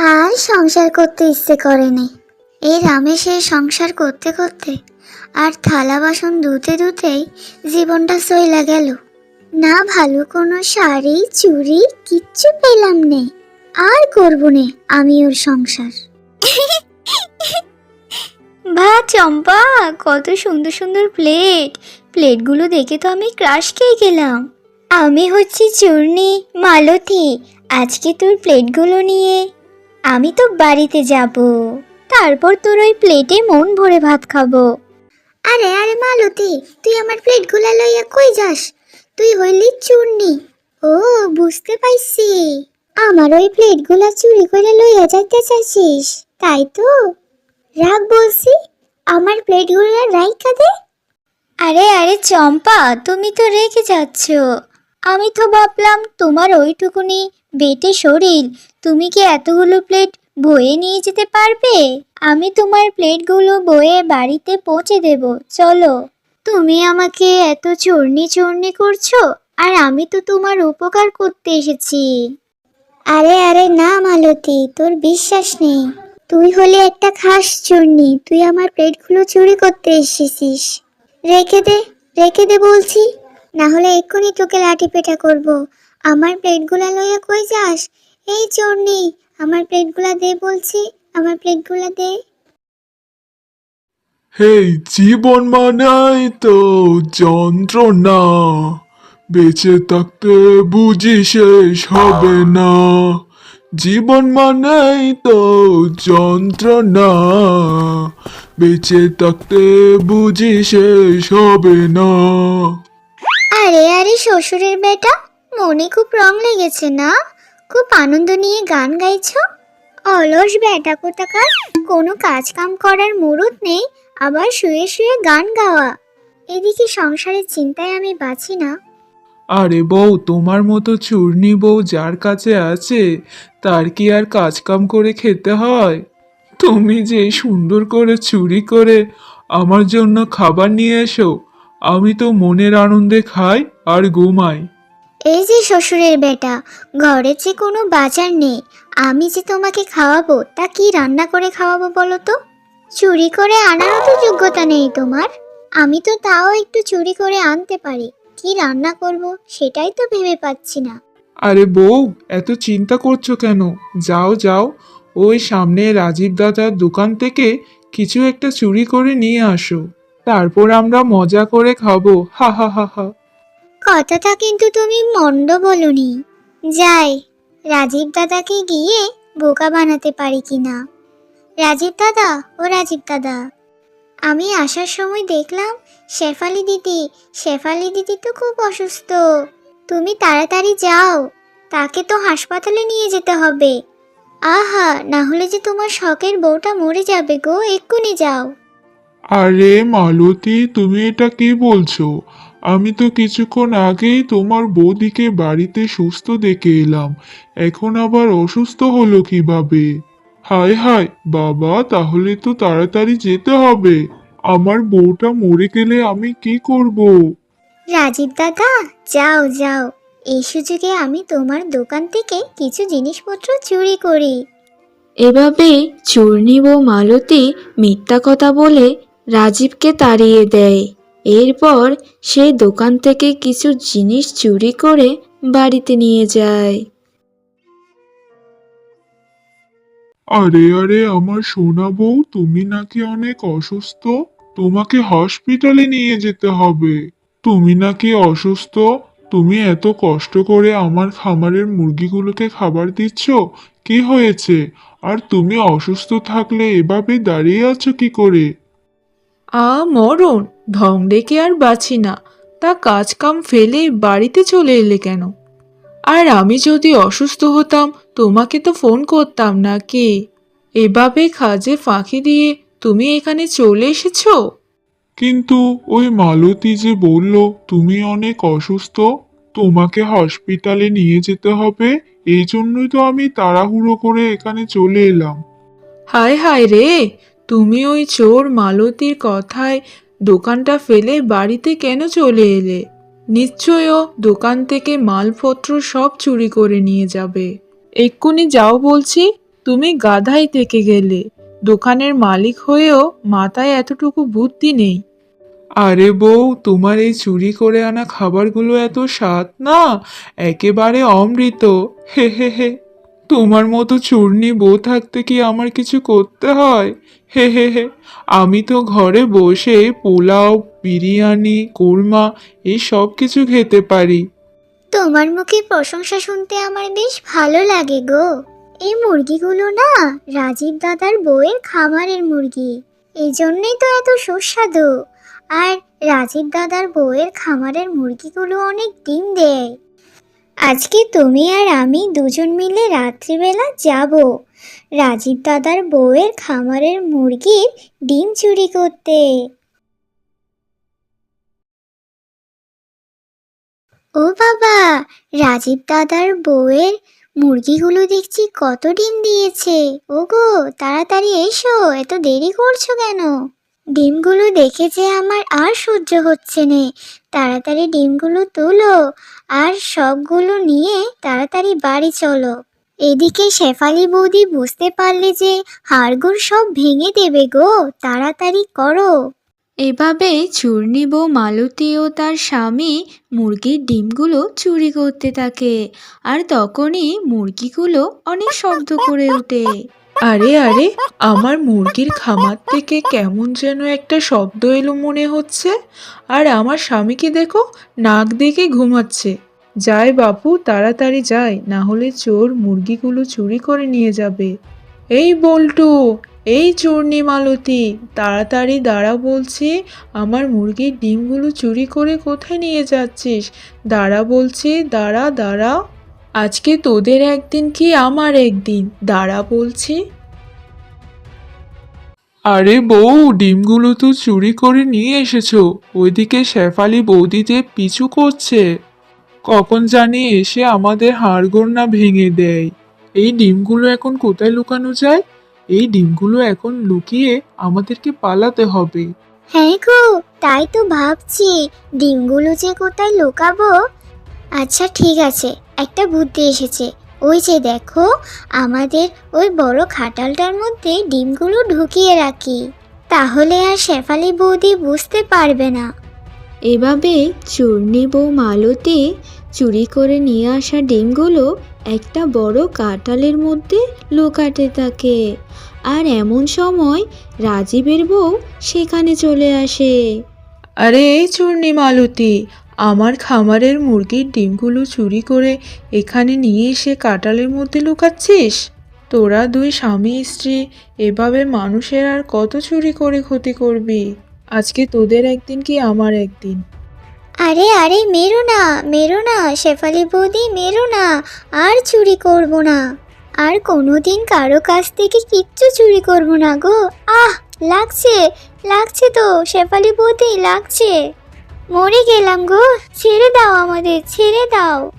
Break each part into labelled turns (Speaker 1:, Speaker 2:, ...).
Speaker 1: আর সংসার করতে ইচ্ছে করেনি এই রামেশের সংসার করতে করতে আর থালা বাসন ধুতে ধুতেই জীবনটা সইলা গেল। না ভালো কোনো শাড়ি, চুড়ি কিচ্ছু পেলাম নে। আর করব নে আমি ওর সংসার। বা চম্পা, কত সুন্দর সুন্দর প্লেট। প্লেটগুলো দেখে তো আমি ক্রাশ খেয়ে গেলাম। আমি হচ্ছি চূর্ণি, মালতী। আজকে তোর প্লেটগুলো নিয়ে আমি তো বাড়িতে যাব। তারপর তোর ওই প্লেটে মন ভরে ভাত খাব। আরে আরে মালতী তুই আমার প্লেটগুলা লইয়া কই যাস? তুই হইলি চূর্ণি। ও বুঝতে পাইছি। আমার ওই প্লেটগুলা চুরি করে লইয়া যাইতে চাইছিস তাই তো? রাগ বলছি আমার প্লেটগুলো রাইখা দে। আরে আরে চম্পা তুমি তো রেখে যাচ্ছ। আমি তো ভাবলাম তোমার ওইটুকুনি বেটে শরীর, তুমি কি এতগুলো প্লেট বয়ে নিয়ে যেতে পারবে? আমি তোমার প্লেটগুলো বয়ে বাড়িতে পৌঁছে দেব, চলো। তুমি আমাকে এত চূর্ণি চর্নি করছ, আর আমি তো তোমার উপকার করতে এসেছি। আরে আরে না, মালতী, তোর বিশ্বাস নেই। তুই হলে একটা খাস চূর্ণি, তুই আমার প্লেটগুলো চুরি করতে এসেছিস। রেখে দে রেখে দে বলছি, না হলে এক্ষুনি তোকে লাঠি পেটা করব। আমার প্লেটগুলা লইয়া কই যাস? এই চূর্ণি আমার প্লেটগুলা দে বলছি আমার প্লেটগুলা দে।
Speaker 2: হেই জীবন মানাই তো যন্ত্রণা বেঁচে থাকতে বুঝি শেষ হবে না। জীবন মানেই তো যন্ত্রণা বেঁচে থাকতে বুঝি শেষ হবে না।
Speaker 1: আরে আরে শ্বশুরের বেটা মনে খুব রং লেগেছে না? খুব আনন্দ নিয়ে গান গাইছ? অলস বেটা কোথাকার। কোনো কাজ কাম করার মুরুদ নেই, আবার শুয়ে শুয়ে গান গাওয়া। এদিকে সংসারের চিন্তায় আমি বাঁচি না।
Speaker 2: আরে বউ, তোমার মতো চূর্ণি বউ যার কাছে আছে, তার কি আর কাজকাম করে খেতে হয়? তুমি যে সুন্দর করে চুরি করে আমার জন্য খাবার নিয়ে এসো, আমি তো মনের আনন্দে খাই আর ঘুমাই।
Speaker 1: এই যে শ্বশুরের বেটা, ঘরে যে কোনো বাজার নেই, আমি যে তোমাকে খাওয়াবো, তা কি রান্না করে খাওয়াবো বলো তো? চুরি করে আনারও তো যোগ্যতা নেই তোমার। আমি তো তাও একটু চুরি করে আনতে পারি। কি রান্না করব, সেটাই তো ভেবে পাচ্ছি না।
Speaker 2: আরে বউ, এত চিন্তা করছ কেন? যাও যাও। ওই সামনে রাজীব দাদার দোকান থেকে কিছু একটা চুরি করে নিয়ে আসো। তারপর আমরা মজা করে খাব। হা হা হা হা।
Speaker 1: কথাটা কিন্তু তুমি মন্দ বলনি। যাই, রাজীব দাদাকে গিয়ে বোকা বানাতে পারি কিনা? রাজীব দাদা ও রাজীব দাদা, আমি আসার সময় দেখলাম শেফালি দিদি শেফালি দিদি তো খুব অসুস্থ। তুমি তাড়াতাড়ি যাও, তাকে তো হাসপাতালে নিয়ে যেতে হবে। আহা, না হলে যে তোমার শখের বউটা মরে যাবে গো, এক্ষুনি যাও।
Speaker 2: আরে মালতী, তুমি এটা কি বলছো? আমি তো কিছুক্ষণ আগেই তোমার বৌদিকে বাড়িতে সুস্থ দেখে এলাম। এখন আবার অসুস্থ হলো কীভাবে? হায় হায় বাবা তাহলে তো তাড়াতাড়ি যেতে হবে। আমার বউটা মরে গেলে আমি কি করব?
Speaker 1: রাজীব দাদা যাও যাও। এই সুযোগে আমি তোমার দোকান থেকে কিছু জিনিসপত্র চুরি করি।
Speaker 3: এভাবে চূর্ণি ও মালতী মিথ্যা কথা বলে রাজীবকে তাড়িয়ে দেয়। এরপর সে দোকান থেকে কিছু জিনিস চুরি করে বাড়িতে নিয়ে যায়।
Speaker 2: আরে আরে, আমার সোনা বউ, তুমি নাকি অনেক অসুস্থ? তোমাকে হসপিটালে নিয়ে যেতে হবে। তুমি নাকি অসুস্থ? তুমি এত কষ্ট করে আমার খামারের মুরগিগুলোকে খাবার দিচ্ছ? কি হয়েছে? আর তুমি অসুস্থ থাকলে এভাবে দাঁড়িয়ে আছো কি করে?
Speaker 4: আ মরণ ঢং ডেকে আর বাঁচি না। তা কাজ কাম ফেলে বাড়িতে চলে এলে কেন? আর আমি যদি অসুস্থ হতাম তোমাকে তো ফোন করতাম নাকি এভাবে খাজে ফাঁকি দিয়ে তুমি এখানে চলে এসেছ?
Speaker 2: কিন্তু ওই মালতী যে বলল তুমি অনেক অসুস্থ তোমাকে হসপিটালে নিয়ে যেতে হবে এই জন্যই তো আমি তাড়াহুড়ো করে এখানে চলে এলাম।
Speaker 4: হায় হায় রে! তুমি ওই চোর মালতীর কথায় দোকানটা ফেলে বাড়িতে কেন চলে এলে? নিশ্চয়ও দোকান থেকে মালপত্র সব চুরি করে নিয়ে যাবে। এক্ষুনি যাও বলছি, তুমি গাধাই থেকে গেলে। দোকানের মালিক হয়েও মাথায় এতটুকু বুদ্ধি নেই।
Speaker 2: আরে বউ, তোমার এই চুরি করে আনা খাবারগুলো এত স্বাদ না? একেবারে অমৃত। হে হে হে। তোমার মতো চূর্ণি বউ থাকতে কি আমার কিছু করতে হয়? হে হে হে, আমি তো ঘরে বসে পোলাও, বিরিয়ানি, কোরমা এই সব কিছু খেতে পারি।
Speaker 1: তোমার মুখে প্রশংসা শুনতে আমার বেশ ভালো লাগে গো। এই মুরগিগুলো না রাজীব দাদার বউয়ের খামারের মুরগি। এই জন্যই তো এত সুস্বাদু। আর রাজীব দাদার বউয়ের খামারের মুরগিগুলো অনেক ডিম দেয়। আজকে তুমি আর আমি দুজন মিলে রাত্রিবেলা যাব। রাজীব দাদার বউয়ের খামারের মুরগির ডিম চুরি করতে। ও বাবা, রাজীব দাদার বউয়ের মুরগিগুলো দেখছি কত ডিম দিয়েছে। ওগো, তাড়াতাড়ি এসো, এত দেরি করছ কেন? ডিমগুলো দেখে যে আমার আর সহ্য হচ্ছে নে। তাড়াতাড়ি ডিমগুলো তোলো আর সবগুলো নিয়ে তাড়াতাড়ি বাড়ি চলো। এদিকে শেফালি বৌদি বুঝতে পারলে যে হাড়গুড় সব ভেঙে দেবে গো, তাড়াতাড়ি করো।
Speaker 3: এভাবে চূর্ণি বউ মালতী ও তার স্বামী মুরগির ডিমগুলো চুরি করতে থাকে, আর তখনই মুরগিগুলো অনেক শব্দ করে ওঠে।
Speaker 4: আরে আরে, আমার মুরগির খামার থেকে কেমন যেন একটা শব্দ এলো মনে হচ্ছে। আর আমার স্বামীকে দেখো, নাক দেখে ঘুমাচ্ছে। যাই বাপু, তাড়াতাড়ি যাই না হলে চোর মুরগিগুলো চুরি করে নিয়ে যাবে। এই বল্টু, এই চূর্ণি মালতী তাড়াতাড়ি দাঁড়া বলছি, আমার মুরগির ডিমগুলো চুরি করে কোথায় নিয়ে যাচ্ছিস? দাঁড়া বলছি, দাঁড়া দাঁড়া। আজকে তোদের একদিন কি আমার একদিন? দাঁড়া বলছি।
Speaker 2: আরে বউ ডিমগুলো তো চুরি করে নিয়ে এসেছ। ওইদিকে শেফালি বৌদি যে পিছু করছে। কখন জানি এসে আমাদের হাড়গোড় না ভেঙে দেয়। এই ডিমগুলো এখন কোথায় লুকানো যায়? এই ডিমগুলো এখন লুকিয়ে আমাদেরকে পালাতে হবে।
Speaker 1: হ্যাঁ গো তাই তো ভাবছি। ডিমগুলো যে কোথায় লুকাবো? আচ্ছা ঠিক আছে। একটা বুদ্ধি এসেছে। ওই যে দেখো আমাদের ওই বড় খাটালটার মধ্যে ডিমগুলো ঢুকিয়ে রাখি। তাহলে আর শেফালি বৌদি বুঝতে পারবে না।
Speaker 3: এভাবে চূর্ণি বউ মালতী চুরি করে নিয়ে আসা ডিমগুলো একটা বড় কাঁঠালের মধ্যে লুকাতে থাকে। আর এমন সময় রাজীবের বউ সেখানে চলে আসে।
Speaker 4: আরে চূর্ণি মালতী আমার খামারের মুরগির ডিমগুলো চুরি করে এখানে নিয়ে এসে কাটালের মধ্যে লুকাচ্ছিস? তোরা দুই স্বামী, স্ত্রী, এভাবে মানুষের আর কত চুরি করে ক্ষতি করবি? আজকে তোদের একদিন কি আমার একদিন?
Speaker 1: আরে আরে, মেরো না মেরো না, শেফালি বৌদি, মেরো না, আর চুরি করব না। আর কোনোদিন কারও কাছ থেকে কিচ্ছু চুরি করব না গো। আহ, লাগছে লাগছে তো, শেফালি বৌদি, লাগছে। মরে গেলাম গো। ছেড়ে দাও আমাদের, ছেড়ে দাও।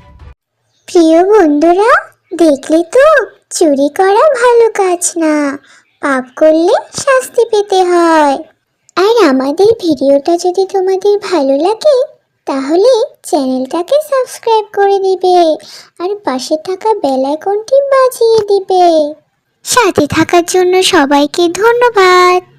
Speaker 1: প্রিয় বন্ধুরা, দেখলে তো, চুরি করা ভালো কাজ না। পাপ করলে শাস্তি পেতে হয়। আর আমাদের ভিডিওটা যদি তোমাদের ভালো লাগে, তাহলে চ্যানেলটাকে সাবস্ক্রাইব করে দিবে, আর পাশে থাকা বেল আইকনটি বাজিয়ে দিবে। সাথে থাকার জন্য সবাইকে ধন্যবাদ।